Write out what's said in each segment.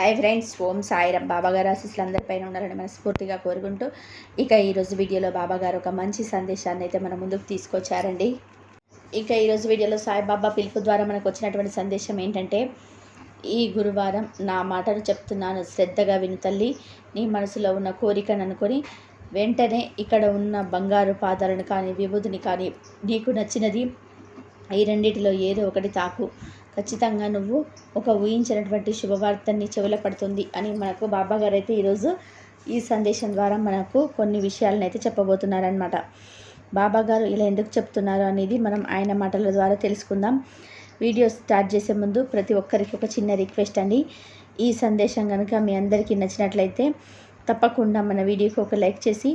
Hi friends ఓం సాయిరం బాబాగారు ఆశీస్సులు అందరిపైన ఉండాలని మనస్ఫూర్తిగా కోరుకుంటూ ఇక ఈరోజు వీడియోలో బాబాగారు ఒక మంచి సందేశాన్ని అయితే మన ముందుకు తీసుకొచ్చారండి. ఇక ఈరోజు వీడియోలో సాయిబాబా పిలుపు ద్వారా మనకు వచ్చినటువంటి సందేశం ఏంటంటే ఈ గురువారం నా మాటను చెప్తున్నాను శ్రద్ధగా విను తల్లి. నీ మనసులో ఉన్న కోరికను అనుకొని వెంటనే ఇక్కడ ఉన్న బంగారు పాదాలను కానీ విభూతిని కానీ నీకు నచ్చినది ఈ రెండింటిలో ఏదో ఒకటి తాకు. ఖచ్చితంగా నువ్వు ఒక ఊహించినటువంటి శుభవార్తని చెవుల పడుతుంది అని మనకు బాబా గారు అయితే ఈరోజు ఈ సందేశం ద్వారా మనకు కొన్ని విషయాలను అయితే చెప్పబోతున్నారనమాట బాబా గారు ఇలా ఎందుకు చెప్తున్నారు అనేది మనం ఆయన మాటల ద్వారా తెలుసుకుందాం. వీడియో స్టార్ట్ చేసే ముందు ప్రతి ఒక్కరికి ఒక చిన్న రిక్వెస్ట్ అండి. ఈ సందేశం కనుక మీ అందరికీ నచ్చినట్లయితే తప్పకుండా మన వీడియోకి ఒక లైక్ చేసి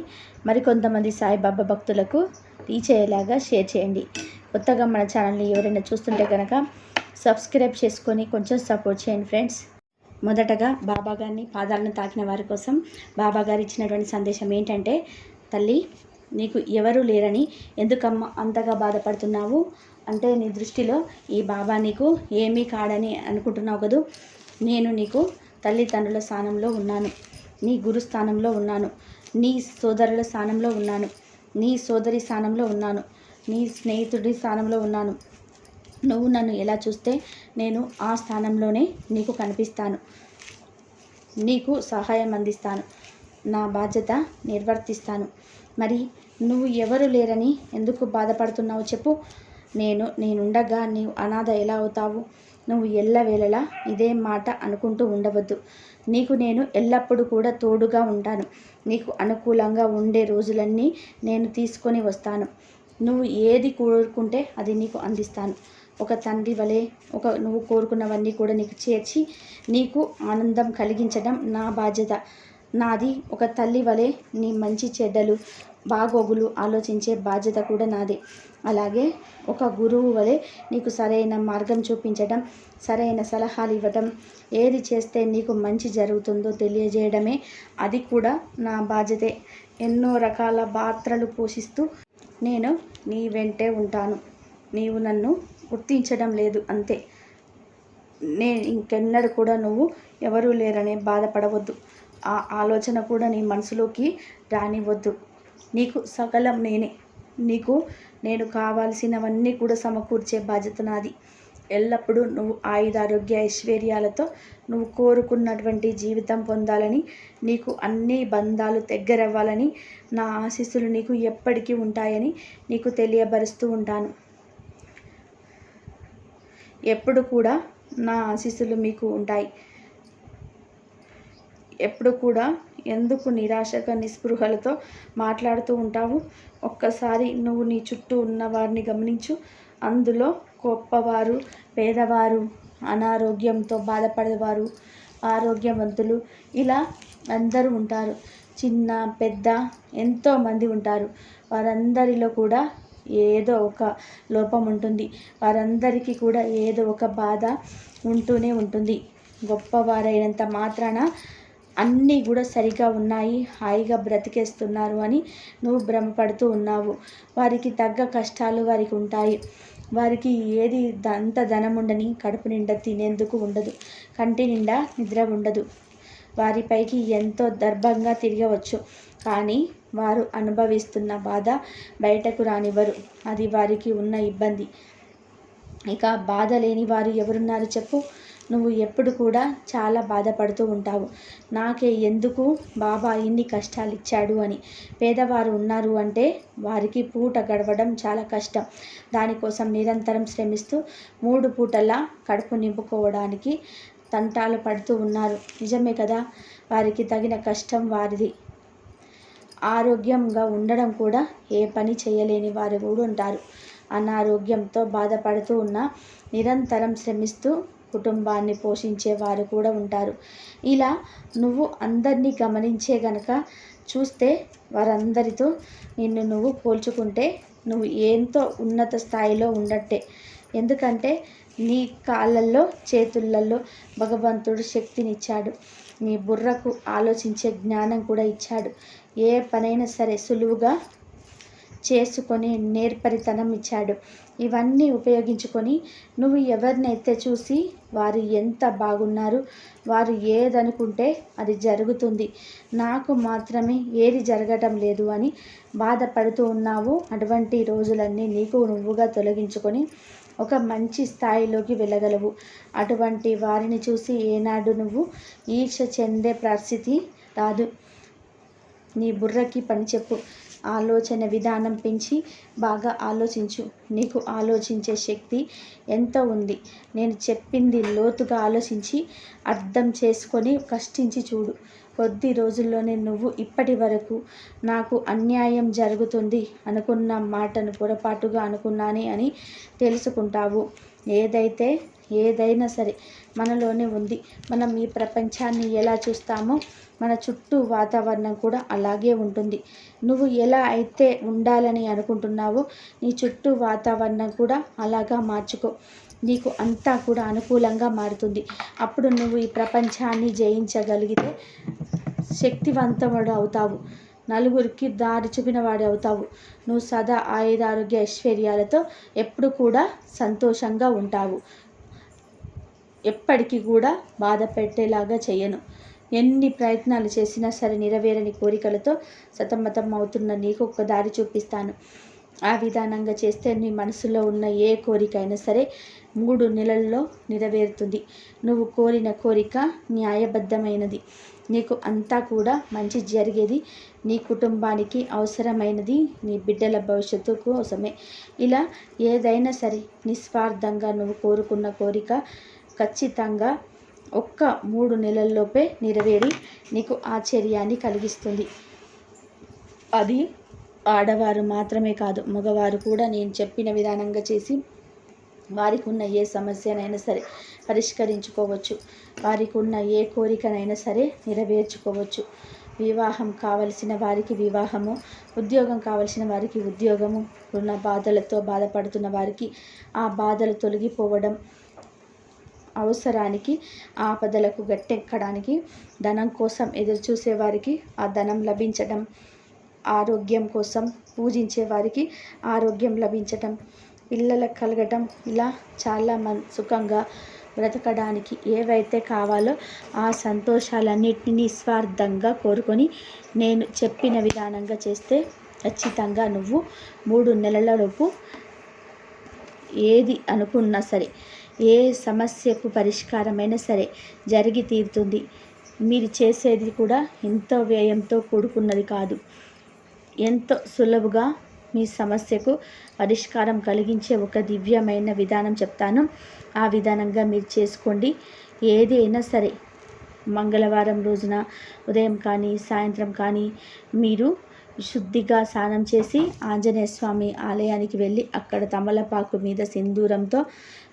మరికొంతమంది సాయిబాబా భక్తులకు రీచ్ అయ్యేలాగా షేర్ చేయండి. కొత్తగా మన ఛానల్ని ఎవరైనా చూస్తుంటే కనుక సబ్స్క్రైబ్ చేసుకొని కొంచెం సపోర్ట్ చేయండి ఫ్రెండ్స్. మొదటగా బాబా గారిని పాదాలను తాకిన వారి కోసం బాబా గారు ఇచ్చినటువంటి సందేశం ఏంటంటే తల్లి నీకు ఎవరు లేరని ఎందుకమ్మ అంతగా బాధపడుతున్నావు? అంటే నీ దృష్టిలో ఈ బాబా నీకు ఏమీ కాడని అనుకుంటున్నావు కదూ? నేను నీకు తల్లిదండ్రుల స్థానంలో ఉన్నాను. నీ గురు స్థానంలో ఉన్నాను. నీ సోదరుల స్థానంలో ఉన్నాను. నీ సోదరి స్థానంలో ఉన్నాను. నీ స్నేహితుడి స్థానంలో ఉన్నాను. నువ్వు నన్ను ఎలా చూస్తే నేను ఆ స్థానంలోనే నీకు కనిపిస్తాను. నీకు సహాయం అందిస్తాను. నా బాధ్యత నిర్వర్తిస్తాను. మరి నువ్వు ఎవరు లేరని ఎందుకు బాధపడుతున్నావు చెప్పు. నేను నేనుండగా నీవు అనాథ ఎలా అవుతావు? నువ్వు ఎల్లవేళలా ఇదే మాట అనుకుంటూ ఉండవద్దు. నీకు నేను ఎల్లప్పుడూ కూడా తోడుగా ఉంటాను. నీకు అనుకూలంగా ఉండే రోజులన్నీ నేను తీసుకొని వస్తాను. నువ్వు ఏది కోరుకుంటే అది నీకు అందిస్తాను. ఒక తండ్రి వలె ఒక నువ్వు కోరుకున్నవన్నీ కూడా నీకు చేర్చి నీకు ఆనందం కలిగించడం నా బాధ్యత. నాది ఒక తల్లి వలె నీ మంచి చెడ్డలు బాగోగులు ఆలోచించే బాధ్యత కూడా నాది. అలాగే ఒక గురువు వలె నీకు సరైన మార్గం చూపించడం సరైన సలహాలు ఇవ్వటం ఏది చేస్తే నీకు మంచి జరుగుతుందో తెలియజేయడమే అది కూడా నా బాధ్యతే. ఎన్నో రకాల పాత్రలు పోషిస్తూ నేను నీ వెంటే ఉంటాను. నీవు నన్ను గుర్తించడం లేదు అంతే. నేను ఇంకెన్నడూ కూడా నువ్వు ఎవరూ లేరనే బాధపడవద్దు. ఆ ఆలోచన కూడా నీ మనసులోకి రానివ్వద్దు. నీకు సకలం నేనే. నీకు నేను కావాల్సినవన్నీ కూడా సమకూర్చే బాధ్యత నాది. ఎల్లప్పుడూ నువ్వు ఆయుధారోగ్య ఐశ్వర్యాలతో నువ్వు కోరుకున్నటువంటి జీవితం పొందాలని నీకు అన్ని బంధాలు దగ్గరవ్వాలని నా ఆశీస్సులు నీకు ఎప్పటికీ ఉంటాయని నీకు తెలియబరుస్తూ ఉంటాను. ఎప్పుడు కూడా నా ఆశీస్సులు మీకు ఉంటాయి. ఎప్పుడు కూడా ఎందుకు నిరాశగా నిస్పృహలతో మాట్లాడుతూ ఉంటావు? ఒక్కసారి నువ్వు నీ చుట్టూ ఉన్న వారిని గమనించు. అందులో గొప్పవారు పేదవారు అనారోగ్యంతో బాధపడేవారు ఆరోగ్యవంతులు ఇలా అందరూ ఉంటారు. చిన్న పెద్ద ఎంతోమంది ఉంటారు. వారందరిలో కూడా ఏదో ఒక లోపం ఉంటుంది. వారందరికీ కూడా ఏదో ఒక బాధ ఉంటూనే ఉంటుంది. గొప్పవారైనంత మాత్రాన అన్నీ కూడా సరిగా ఉన్నాయి. హాయిగా బ్రతికేస్తున్నారు అని నువ్వు భ్రమపడుతూ ఉన్నావు. వారికి తగ్గ కష్టాలు వారికి ఉంటాయి. వారికి ఏది అంత ధనం ఉండని కడుపు నిండా తినేందుకు ఉండదు. కంటి నిండా నిద్ర ఉండదు. వారిపైకి ఎంతో దర్భంగా తిరగవచ్చు. కానీ వారు అనుభవిస్తున్న బాధ బయటకు రానివ్వరు. అది వారికి ఉన్న ఇబ్బంది. ఇక బాధ లేని వారు ఎవరున్నారు చెప్పు? నువ్వు ఎప్పుడు కూడా చాలా బాధపడుతూ ఉంటావు. నాకే ఎందుకు బాబా ఇన్ని కష్టాలు ఇచ్చాడు అని. పేదవారు ఉన్నారు అంటే వారికి పూట గడవడం చాలా కష్టం. దానికోసం నిరంతరం శ్రమిస్తూ మూడు పూటలా కడుపు నింపుకోవడానికి తంటాలు పడుతూ ఉన్నారు. నిజమే కదా? వారికి తగిన కష్టం వారిది. ఆరోగ్యంగా ఉండడం కూడా ఏ పని చేయలేని వారు కూడా ఉంటారు. అనారోగ్యంతో బాధపడుతూ ఉన్న నిరంతరం శ్రమిస్తూ కుటుంబాన్ని పోషించే వారు కూడా ఉంటారు. ఇలా నువ్వు అందరినీ గమనించే గనక చూస్తే వారందరితో నిన్ను నువ్వు పోల్చుకుంటే నువ్వు ఎంతో ఉన్నత స్థాయిలో ఉండట్టే. ఎందుకంటే నీ కాళ్ళల్లో చేతులలో భగవంతుడు శక్తినిచ్చాడు. నీ బుర్రకు ఆలోచించే జ్ఞానం కూడా ఇచ్చాడు. ఏ పనైనా సరే సులువుగా చేసుకొని నేర్పరితనం ఇచ్చాడు. ఇవన్నీ ఉపయోగించుకొని నువ్వు ఎవరినైతే చూసి వారు ఎంత బాగున్నారు వారు ఏదనుకుంటే అది జరుగుతుంది. నాకు మాత్రమే ఏది జరగటం లేదు అని బాధపడుతూ ఉన్నావు. అటువంటి రోజులన్నీ నీకు నువ్వుగా తొలగించుకొని ఒక మంచి స్థాయిలోకి వెళ్ళగలవు. అటువంటి వారిని చూసి ఏనాడు నువ్వు ఈర్ష చెందే పరిస్థితి రాదు. నీ బుర్రకి పని చెప్పు. ఆలోచన విధానం పెంచి బాగా ఆలోచించు. నీకు ఆలోచించే శక్తి ఎంత ఉంది? నేను చెప్పింది లోతుగా ఆలోచించి అర్థం చేసుకొని కష్టించి చూడు. కొద్ది రోజుల్లోనే నువ్వు ఇప్పటి వరకు నాకు అన్యాయం జరుగుతుంది అనుకున్న మాటను పొరపాటుగా అనుకున్నానే అని తెలుసుకుంటావు. ఏదైతే ఏదైనా సరే మనలోనే ఉంది. మనం ఈ ప్రపంచాన్ని ఎలా చూస్తామో మన చుట్టూ వాతావరణం కూడా అలాగే ఉంటుంది. నువ్వు ఎలా అయితే ఉండాలని అనుకుంటున్నావో నీ చుట్టూ వాతావరణం కూడా అలాగా మార్చుకో. నీకు అంతా కూడా అనుకూలంగా మారుతుంది. అప్పుడు నువ్వు ఈ ప్రపంచాన్ని జయించగలిగితే శక్తివంతముడు అవుతావు. నలుగురికి దారి చూపిన వాడు అవుతావు. నువ్వు సదా ఆయుధారోగ్య ఐశ్వర్యాలతో ఎప్పుడు కూడా సంతోషంగా ఉంటావు. ఎప్పటికీ కూడా బాధ పెట్టేలాగా చేయను. ఎన్ని ప్రయత్నాలు చేసినా సరే నెరవేరని కోరికలతో సతమతం అవుతున్న నీకు ఒక దారి చూపిస్తాను. ఆ విధానంగా చేస్తే నీ మనసులో ఉన్న ఏ కోరిక అయినా సరే మూడు నెలల్లో నెరవేరుతుంది. నువ్వు కోరిన కోరిక న్యాయబద్ధమైనది. నీకు అంతా కూడా మంచి జరిగేది నీ కుటుంబానికి అవసరమైనది నీ బిడ్డల భవిష్యత్తు కోసమే. ఇలా ఏదైనా సరే నిస్వార్థంగా నువ్వు కోరుకున్న కోరిక ఖచ్చితంగా ఒక్క మూడు నెలల్లోపే నెరవేరి నీకు ఆశ్చర్యాన్ని కలిగిస్తుంది. అది ఆడవారు మాత్రమే కాదు మగవారు కూడా నేను చెప్పిన విధానంగా చేసి వారికి ఉన్న ఏ సమస్యనైనా సరే పరిష్కరించుకోవచ్చు. వారికి ఉన్న ఏ కోరికనైనా సరే నెరవేర్చుకోవచ్చు. వివాహం కావలసిన వారికి వివాహము ఉద్యోగం కావలసిన వారికి ఉద్యోగము ఉన్న బాధలతో బాధపడుతున్న వారికి ఆ బాధలు తొలగిపోవడం అవసరానికి ఆపదలకు గట్టెక్కడానికి ధనం కోసం ఎదురుచూసే వారికి ఆ ధనం లభించడం ఆరోగ్యం కోసం పూజించే వారికి ఆరోగ్యం లభించటం పిల్లలకు కలగటం ఇలా చాలా మన్ సుఖంగా బ్రతకడానికి ఏవైతే కావాలో ఆ సంతోషాలన్నింటినీ నిస్వార్థంగా కోరుకొని నేను చెప్పిన విధానంగా చేస్తే ఖచ్చితంగా నువ్వు మూడు నెలలలోపు ఏది అనుకున్నా సరే ఏ సమస్యకు పరిష్కారమైనా సరే జరిగి తీరుతుంది. మీరు చేసేది కూడా ఎంతో వ్యయంతో కూడుకున్నది కాదు. ఎంతో సులభుగా మీ సమస్యకు పరిష్కారం కలిగించే ఒక దివ్యమైన విధానం చెప్తాను. ఆ విధానంగా మీరు చేసుకోండి. ఏదైనా సరే మంగళవారం రోజున ఉదయం కానీ సాయంత్రం కానీ మీరు శుద్ధిగా స్నానం చేసి ఆంజనేయ స్వామి ఆలయానికి వెళ్ళి అక్కడ తమలపాకు మీద సింధూరంతో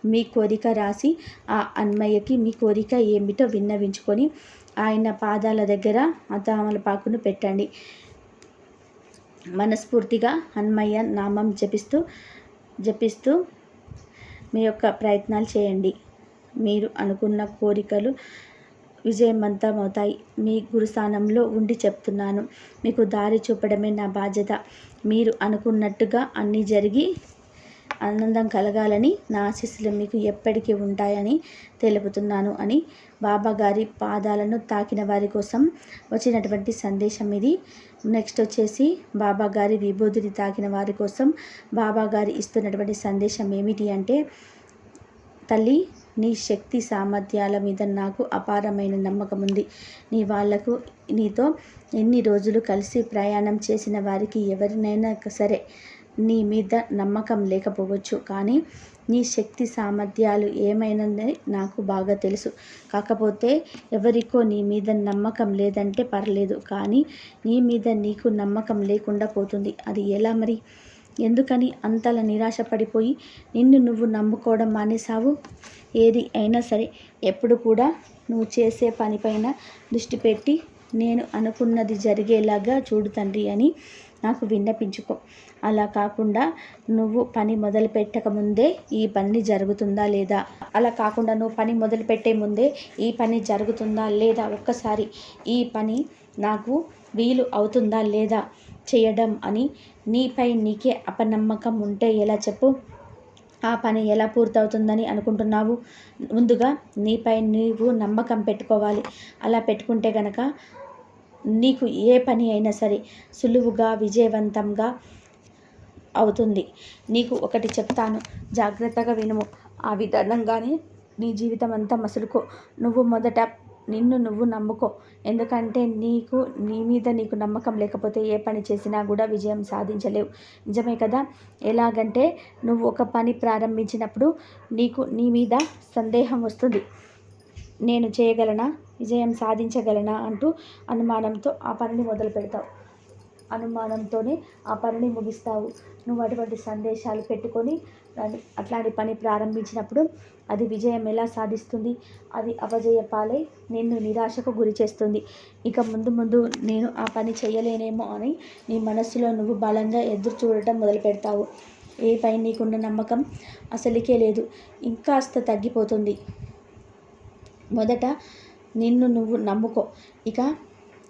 మీ కోరిక రాసి ఆ అన్మయ్యకి మీ కోరిక ఏమిటో విన్నవించుకొని ఆయన పాదాల దగ్గర ఆ తమలపాకును పెట్టండి. మనస్ఫూర్తిగా అన్మయ్య నామం జపిస్తూ జపిస్తూ మీ యొక్క ప్రయత్నాలు చేయండి. మీరు అనుకున్న కోరికలు విజయవంతమవుతాయి మీ గురుస్థానంలో ఉండి చెప్తున్నాను. మీకు దారి చూపడమే నా బాధ్యత. మీరు అనుకున్నట్టుగా అన్నీ జరిగి ఆనందం కలగాలని నా ఆశీస్సులు మీకు ఎప్పటికీ ఉంటాయని తెలుపుతున్నాను అని బాబా గారి పాదాలను తాకిన వారి కోసం వచ్చినటువంటి సందేశం ఇది. నెక్స్ట్ వచ్చేసి బాబా గారి విభూతిని తాకిన వారి కోసం బాబా గారి ఇస్తున్నటువంటి సందేశం ఏమిటి అంటే తల్లి నీ శక్తి సామర్థ్యాల మీద నాకు అపారమైన నమ్మకం ఉంది. నీ వాళ్ళకు నీతో ఎన్ని రోజులు కలిసి ప్రయాణం చేసిన వారికి ఎవరినైనా సరే నీ మీద నమ్మకం లేకపోవచ్చు. కానీ నీ శక్తి సామర్థ్యాలు ఏమైనా నాకు బాగా తెలుసు. కాకపోతే ఎవరికో నీ మీద నమ్మకం లేదంటే పర్లేదు. కానీ నీ మీద నీకు నమ్మకం లేకుండా పోతుంది. అది ఎలా మరి? ఎందుకని అంతలా నిరాశ పడిపోయి నిన్ను నువ్వు నమ్ముకోవడం మానేసావు ఏది అయినా సరే ఎప్పుడు కూడా నువ్వు చేసే పనిపైన దృష్టి పెట్టి నేను అనుకున్నది జరిగేలాగా చూడు తండ్రి అని నాకు విన్నపించుకో. అలా కాకుండా నువ్వు పని మొదలు పెట్టక ముందే ఈ పని జరుగుతుందా లేదా? అలా కాకుండా నువ్వు పని మొదలు పెట్టే ముందే ఈ పని జరుగుతుందా లేదా? ఒక్కసారి ఈ పని నాకు వీలు అవుతుందా లేదా? చేయడం అని నీపై నీకే అపనమ్మకం ఉంటే ఎలా చెప్పు? ఆ పని ఎలా పూర్తవుతుందని అనుకుంటున్నావు? ముందుగా నీపై నీవు నమ్మకం పెట్టుకోవాలి. అలా పెట్టుకుంటే గనక నీకు ఏ పని అయినా సరే సులువుగా విజయవంతంగా అవుతుంది. నీకు ఒకటి చెప్తాను. జాగ్రత్తగా వినుము. ఆ విధానంగానే నీ జీవితం అంతా మసులుకో. నువ్వు మొదట నిన్ను నువ్వు నమ్ముకో. ఎందుకంటే నీకు నీ మీద నీకు నమ్మకం లేకపోతే ఏ పని చేసినా కూడా విజయం సాధించలేవు. నిజమే కదా? ఎలాగంటే నువ్వు ఒక పని ప్రారంభించినప్పుడు నీకు నీ మీద సందేహం వస్తుంది. నేను చేయగలనా? విజయం సాధించగలనా? అంటూ అనుమానంతో ఆ పనిని మొదలు పెడతావు అనుమానంతోనే ఆ పనిని ముగిస్తావు. నువ్వు అటువంటి సందేశాలు పెట్టుకొని అట్లాంటి పని ప్రారంభించినప్పుడు అది విజయం ఎలా సాధిస్తుంది? అది అపజయ పాలై నిన్ను నిరాశకు గురి చేస్తుంది. ఇక ముందు ముందు నేను ఆ పని చేయలేనేమో అని నీ మనస్సులో నువ్వు బలంగా ఎదురు చూడటం మొదలు పెడతావు. ఏ పై నీకున్న నమ్మకం అసలుకే లేదు. ఇంకాస్త తగ్గిపోతుంది. మొదట నిన్ను నువ్వు నమ్ముకో. ఇక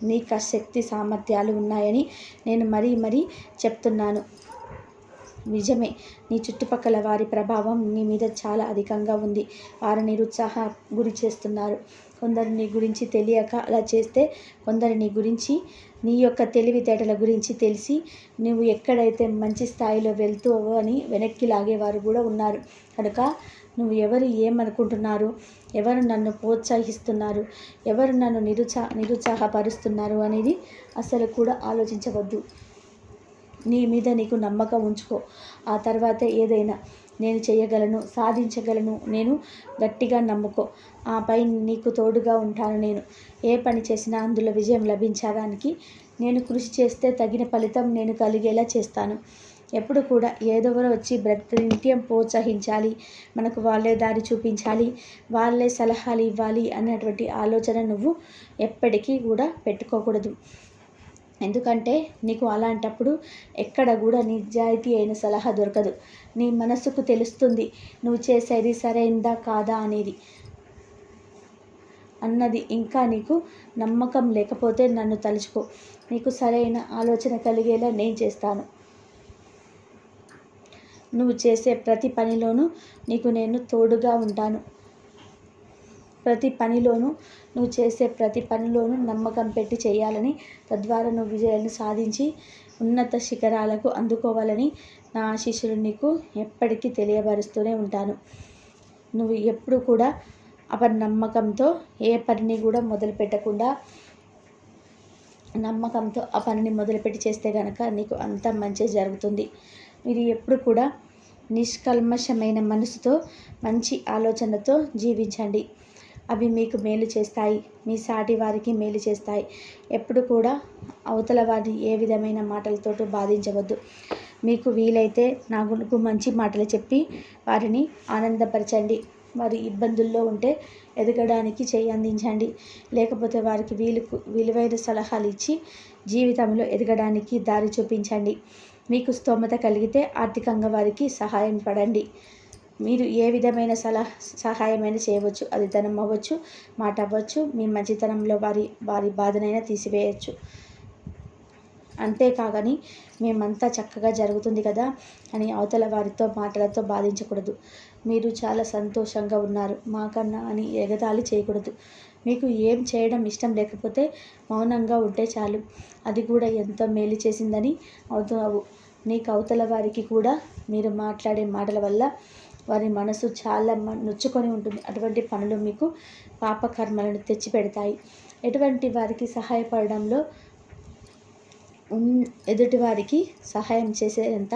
నీకు శక్తి సామర్థ్యాలు ఉన్నాయని నేను మరీ మరీ చెప్తున్నాను. నిజమే నీ చుట్టుపక్కల వారి ప్రభావం నీ మీద చాలా అధికంగా ఉంది. వారు నిరుత్సాహ గురి చేస్తున్నారు. కొందరు నీ గురించి తెలియక అలా చేస్తే కొందరు నీ గురించి నీ యొక్క తెలివితేటల గురించి తెలిసి నువ్వు ఎక్కడైతే మంచి స్థాయిలో వెళ్తావో అని వెనక్కి లాగేవారు కూడా ఉన్నారు. కనుక నువ్వు ఎవరు ఏమనుకుంటున్నారు? ఎవరు నన్ను ప్రోత్సహిస్తున్నారు? ఎవరు నన్ను నిరుత్సా నిరుత్సాహపరుస్తున్నారు అనేది అసలు కూడా ఆలోచించవద్దు. నీ మీద నీకు నమ్మకం ఉంచుకో. ఆ తర్వాత ఏదైనా నేను చేయగలను సాధించగలను నేను గట్టిగా నమ్ముకో. ఆపై నీకు తోడుగా ఉంటాను నేను. ఏ పని చేసినా అందులో విజయం లభించడానికి నేను కృషి చేస్తే తగిన ఫలితం నేను కలిగేలా చేస్తాను. ఎప్పుడు కూడా ఏదోవరో వచ్చి ప్రతినిత్యం ప్రోత్సహించాలి మనకు వాళ్ళే దారి చూపించాలి వాళ్ళే సలహాలు ఇవ్వాలి అనేటువంటి ఆలోచన నువ్వు ఎప్పటికీ కూడా పెట్టుకోకూడదు. ఎందుకంటే నీకు అలాంటప్పుడు ఎక్కడ కూడా నిజాయితీ అయిన సలహా దొరకదు. నీ మనసుకు తెలుస్తుంది నువ్వు చేసేది సరైందా కాదా అనేది. అన్నది ఇంకా నీకు నమ్మకం లేకపోతే నన్ను తలుచుకో. నీకు సరైన ఆలోచన కలిగేలా నేను చేస్తాను. నువ్వు చేసే ప్రతి పనిలోనూ నీకు నేను తోడుగా ఉంటాను. ప్రతి పనిలోనూ నువ్వు చేసే ప్రతి పనిలోనూ నమ్మకం పెట్టి చేయాలని తద్వారా నువ్వు విజయాలను సాధించి ఉన్నత శిఖరాలకు అందుకోవాలని నా ఆశీస్సులు నీకు ఎప్పటికీ తెలియబరుస్తూనే ఉంటాను. నువ్వు ఎప్పుడు కూడా అపనమ్మకంతో ఏ పనిని కూడా మొదలు పెట్టకుండా నమ్మకంతో ఆ పనిని మొదలుపెట్టి చేస్తే కనుక నీకు అంత మంచి జరుగుతుంది. మీరు ఎప్పుడు కూడా నిష్కల్మషమైన మనసుతో మంచి ఆలోచనతో జీవించండి. అవి మీకు మేలు చేస్తాయి. మీ సాటి వారికి మేలు చేస్తాయి. ఎప్పుడు కూడా అవతల వారిని ఏ విధమైన మాటలతోటూ బాధించవద్దు. మీకు వీలైతే నాకు మంచి మాటలు చెప్పి వారిని ఆనందపరచండి. వారి ఇబ్బందుల్లో ఉంటే ఎదగడానికి చేయి అందించండి. లేకపోతే వారికి వీలు విలువైన సలహాలు ఇచ్చి జీవితంలో ఎదగడానికి దారి చూపించండి. మీకు స్తోమత కలిగితే ఆర్థికంగా వారికి సహాయం పడండి. మీరు ఏ విధమైన సలహా సహాయమైనా చేయవచ్చు. అది ధనం అవ్వచ్చు మాట అవ్వచ్చు మీ మంచితనంలో వారి వారి బాధనైనా తీసివేయచ్చు. అంతేకాగని మేమంతా చక్కగా జరుగుతుంది కదా అని అవతల వారితో మాటలతో బాధించకూడదు. మీరు చాలా సంతోషంగా ఉన్నారు. మాకన్నా అని ఎగతాళి చేయకూడదు. మీకు ఏం చేయడం ఇష్టం లేకపోతే మౌనంగా ఉంటే చాలు. అది కూడా ఎంతో మేలు చేసిందని అవుతావు నీకు అవతల వారికి కూడా మీరు మాట్లాడే మాటల వల్ల వారి మనసు చాలా నొచ్చుకొని ఉంటుంది. అటువంటి పనులు మీకు పాపకర్మలను తెచ్చిపెడతాయి. ఎటువంటి వారికి సహాయపడడంలో ఎదుటివారికి సహాయం చేసేంత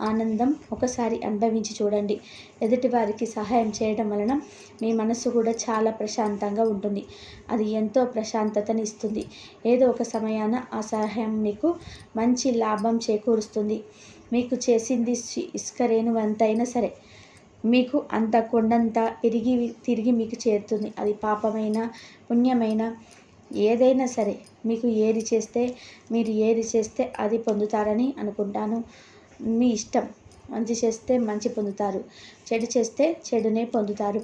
ఆనందం ఒకసారి అనుభవించి చూడండి. ఎదుటివారికి సహాయం చేయడం వలన మీ మనసు కూడా చాలా ప్రశాంతంగా ఉంటుంది. అది ఎంతో ప్రశాంతతని ఇస్తుంది. ఏదో ఒక సమయాన ఆ సహాయం మీకు మంచి లాభం చేకూరుస్తుంది. మీకు చేసింది ఇసుక రేణువంతైనా సరే మీకు అంత కొండంత తిరిగి తిరిగి మీకు చేరుతుంది. అది పాపమైన పుణ్యమైన ఏదైనా సరే మీకు ఏది చేస్తే మీరు ఏది చేస్తే అది పొందుతారని అనుకుంటాను. మీ ఇష్టం. మంచి చేస్తే మంచి పొందుతారు. చెడు చేస్తే చెడునే పొందుతారు.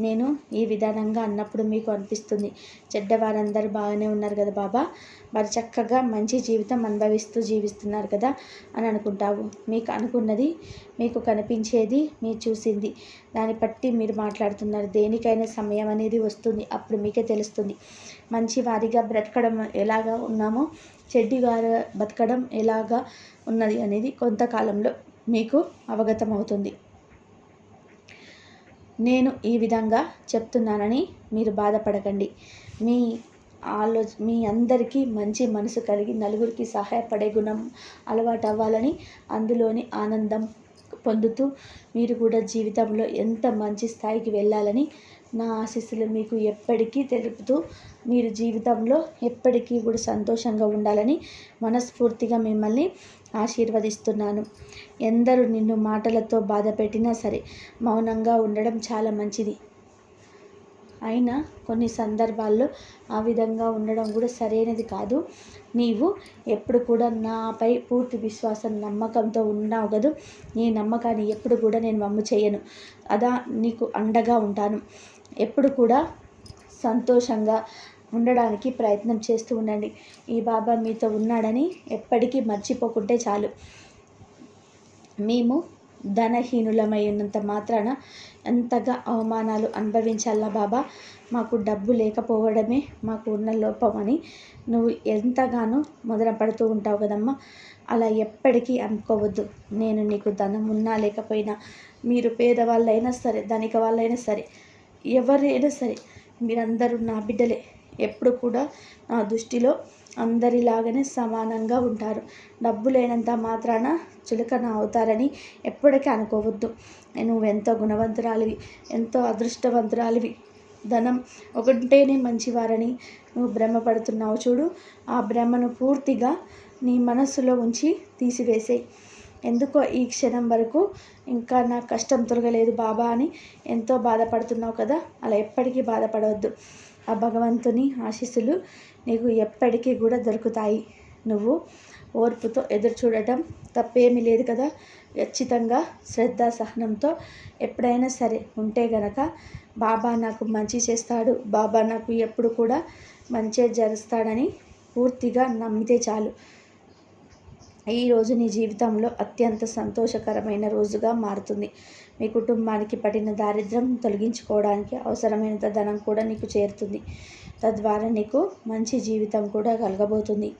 నేను ఈ విధానంగా అన్నప్పుడు మీకు అనిపిస్తుంది. చెడ్డవారందరూ బాగానే ఉన్నారు కదా బాబా? వారు చక్కగా మంచి జీవితం అనుభవిస్తూ జీవిస్తున్నారు కదా అని అనుకుంటావు. మీకు అనుకున్నది మీకు కనిపించేది మీరు చూసింది. దాన్ని బట్టి మీరు మాట్లాడుతున్నారు. దేనికైనా సమయం అనేది వస్తుంది. అప్పుడు మీకే తెలుస్తుంది. మంచి వారిగా బ్రతకడం ఎలాగా ఉన్నామో చెడ్డివారు బతకడం ఎలాగా ఉన్నది అనేది కొంతకాలంలో మీకు అవగతమవుతుంది. నేను ఈ విధంగా చెప్తున్నానని మీరు బాధపడకండి. మీ ఆలో మీ అందరికీ మంచి మనసు కలిగి నలుగురికి సహాయపడే గుణం అలవాటు అవ్వాలని అందులోని ఆనందం పొందుతూ మీరు కూడా జీవితంలో ఎంత మంచి స్థాయికి వెళ్ళాలని నా ఆశీస్సులు మీకు ఎప్పటికీ తెలుపుతూ మీరు జీవితంలో ఎప్పటికీ కూడా సంతోషంగా ఉండాలని మనస్ఫూర్తిగా మిమ్మల్ని ఆశీర్వదిస్తున్నాను. ఎందరు నిన్ను మాటలతో బాధ పెట్టినా సరే మౌనంగా ఉండడం చాలా మంచిది. అయినా కొన్ని సందర్భాల్లో ఆ విధంగా ఉండడం కూడా సరైనది కాదు. నీవు ఎప్పుడు కూడా నాపై పూర్తి విశ్వాసం నమ్మకంతో ఉన్నావు కదా? నీ నమ్మకాన్ని ఎప్పుడు కూడా నేను మమ్ము చేయను. అదా నీకు అండగా ఉంటాను. ఎప్పుడు కూడా సంతోషంగా ఉండడానికి ప్రయత్నం చేస్తూ ఉండండి. ఈ బాబా మీతో ఉన్నాడని ఎప్పటికీ మర్చిపోకుంటే చాలు. మేము ధనహీనులమైనంత మాత్రాన ఎంతగా అవమానాలు అనుభవించాలా బాబా? మాకు డబ్బు లేకపోవడమే మాకు ఉన్న లోపమని నువ్వు ఎంతగానో మొదల పడుతూ ఉంటావు కదమ్మా. అలా ఎప్పటికీ అనుకోవద్దు. నేను నీకు ధనం ఉన్నా లేకపోయినా మీరు పేదవాళ్ళైనా సరే ధనిక వాళ్ళైనా సరే ఎవరైనా సరే మీరందరూ నా బిడ్డలే. ఎప్పుడు కూడా నా దృష్టిలో అందరిలాగానే సమానంగా ఉంటారు. డబ్బు లేనంత మాత్రాన చులకన అవుతారని ఎప్పటికీ అనుకోవద్దు. నువ్వు ఎంతో గుణవంతురాలివి ఎంతో అదృష్టవంతురాలివి. ధనం ఒకటేనే మంచివారని నువ్వు భ్రమపడుతున్నావు చూడు. ఆ భ్రమను పూర్తిగా నీ మనస్సులో ఉంచి తీసివేసేయి. ఎందుకో ఈ క్షణం వరకు ఇంకా నా కష్టం తొలగలేదు బాబా అని ఎంతో బాధపడుతున్నావు కదా అలా ఎప్పటికీ బాధపడవద్దు. ఆ భగవంతుని ఆశీస్సులు నీకు ఎప్పటికీ కూడా దొరుకుతాయి. నువ్వు ఓర్పుతో ఎదురు చూడటం తప్పేమీ లేదు కదా? ఖచ్చితంగా శ్రద్ధ సహనంతో ఎప్పుడైనా సరే ఉంటే గనక బాబా నాకు మంచి చేస్తాడు. బాబా నాకు ఎప్పుడు కూడా మంచి జరుస్తాడని పూర్తిగా నమ్మితే చాలు. ఈరోజు నీ జీవితంలో అత్యంత సంతోషకరమైన రోజుగా మారుతుంది. మీ కుటుంబానికి పడిన దారిద్ర్యం తొలగించుకోవడానికి అవసరమైనంత ధనం కూడా నీకు చేరుతుంది. తద్వారా నీకు మంచి జీవితం కూడా కలగబోతుంది.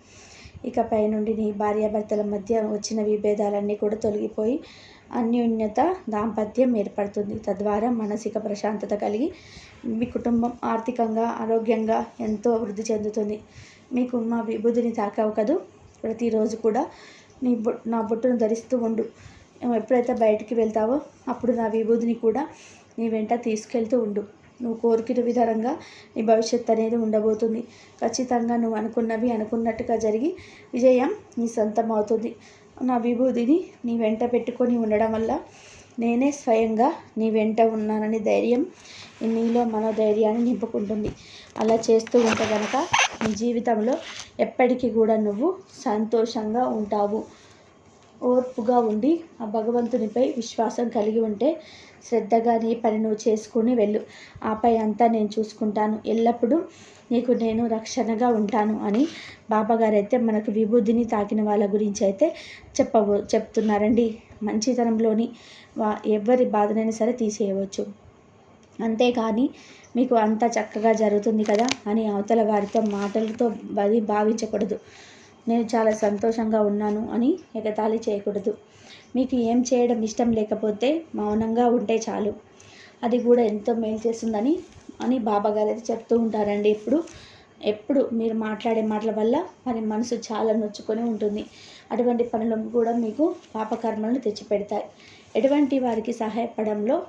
ఇకపై నుండి నీ భార్యాభర్తల మధ్య వచ్చిన విభేదాలన్నీ కూడా తొలగిపోయి అన్యోన్యత దాంపత్యం ఏర్పడుతుంది. తద్వారా మానసిక ప్రశాంతత కలిగి మీ కుటుంబం ఆర్థికంగా ఆరోగ్యంగా ఎంతో వృద్ధి చెందుతుంది. మీకు మా విభూతిని తాకావు కదూ? ప్రతిరోజు కూడా నీ బొ నా బొట్టును ధరిస్తూ ఉండు. ఎప్పుడైతే బయటికి వెళ్తావో అప్పుడు నా విభూతిని కూడా నీ వెంట తీసుకెళ్తూ ఉండు. నువ్వు కోరికిన విధానంగా నీ భవిష్యత్ అనేది ఉండబోతుంది. ఖచ్చితంగా నువ్వు అనుకున్నవి అనుకున్నట్టుగా జరిగి విజయం నీ సొంతం అవుతుంది నా విభూతిని నీ వెంట పెట్టుకొని ఉండడం వల్ల నేనే స్వయంగా నీ వెంట ఉన్నానని ధైర్యం నీలో మనోధైర్యాన్ని నింపుకుంటుంది. అలా చేస్తూ ఉంటే కనుక నీ జీవితంలో ఎప్పటికీ కూడా నువ్వు సంతోషంగా ఉంటావు. ఓర్పుగా ఉండి ఆ భగవంతునిపై విశ్వాసం కలిగి ఉంటే శ్రద్ధగా నీ పని నువ్వు చేసుకుని వెళ్ళు. ఆపై అంతా నేను చూసుకుంటాను. ఎల్లప్పుడూ నీకు నేను రక్షణగా ఉంటాను అని బాబాగారు అయితే మనకు విభూతిని తాకిన వాళ్ళ గురించి అయితే చెప్పబో చెప్తున్నారండి. మంచితనంలోని వా ఎవరి బాధనైనా సరే తీసేయవచ్చు. అంతేకాని మీకు అంతా చక్కగా జరుగుతుంది కదా అని అవతల వారితో మాటలతో అది భావించకూడదు. నేను చాలా సంతోషంగా ఉన్నాను అని ఎగతాళి చేయకూడదు. మీకు ఏం చేయడం ఇష్టం లేకపోతే మౌనంగా ఉంటే చాలు. అది కూడా ఎంతో మేలు చేస్తుందని అని బాబాగారు అయితే చెప్తూ ఉంటారండి. ఎప్పుడు ఎప్పుడు మీరు మాట్లాడే మాటల వల్ల మరి మనసు చాలా నొచ్చుకొని ఉంటుంది. అటువంటి పనులు కూడా మీకు పాపకర్మలను తెచ్చిపెడతాయి. ఎటువంటి వారికి సహాయపడంలో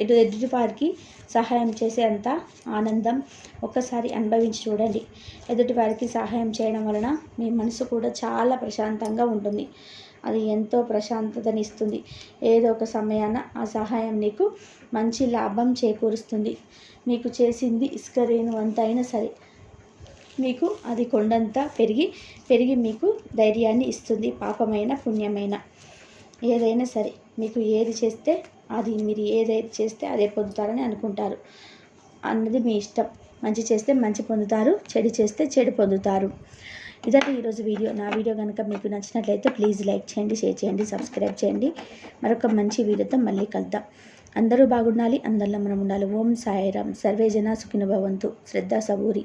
ఎదుటివారికి సహాయం చేసే అంత ఆనందం ఒక్కసారి అనుభవించి చూడండి. ఎదుటివారికి సహాయం చేయడం వలన మీ మనసు కూడా చాలా ప్రశాంతంగా ఉంటుంది. అది ఎంతో ప్రశాంతతనిస్తుంది. ఏదో ఒక సమయాన ఆ సహాయం నీకు మంచి లాభం చేకూరుస్తుంది. మీకు చేసింది ఇసుక రేణు అంత అయినా సరే. మీకు అది కొండంతా పెరిగి పెరిగి మీకు ధైర్యాన్ని ఇస్తుంది. పాపమైన పుణ్యమైన. ఏదైనా సరే మీకు ఏది చేస్తే అది మీరు ఏదైతే చేస్తే అదే పొందుతారని అనుకుంటారు. అన్నది మీ ఇష్టం. మంచి చేస్తే మంచి పొందుతారు చెడు చేస్తే చెడు పొందుతారు. ఇదంటే ఈరోజు వీడియో. నా వీడియో కనుక మీకు నచ్చినట్లయితే ప్లీజ్ లైక్ చేయండి షేర్ చేయండి సబ్స్క్రైబ్ చేయండి. మరొక మంచి వీడియోతో మళ్ళీ కలుద్దాం. అందరూ బాగుండాలి అందరిలో మనం ఉండాలి. ఓం సాయిరామ్. సర్వేజన సుఖిన భవంతు. శ్రద్ధ సబూరి.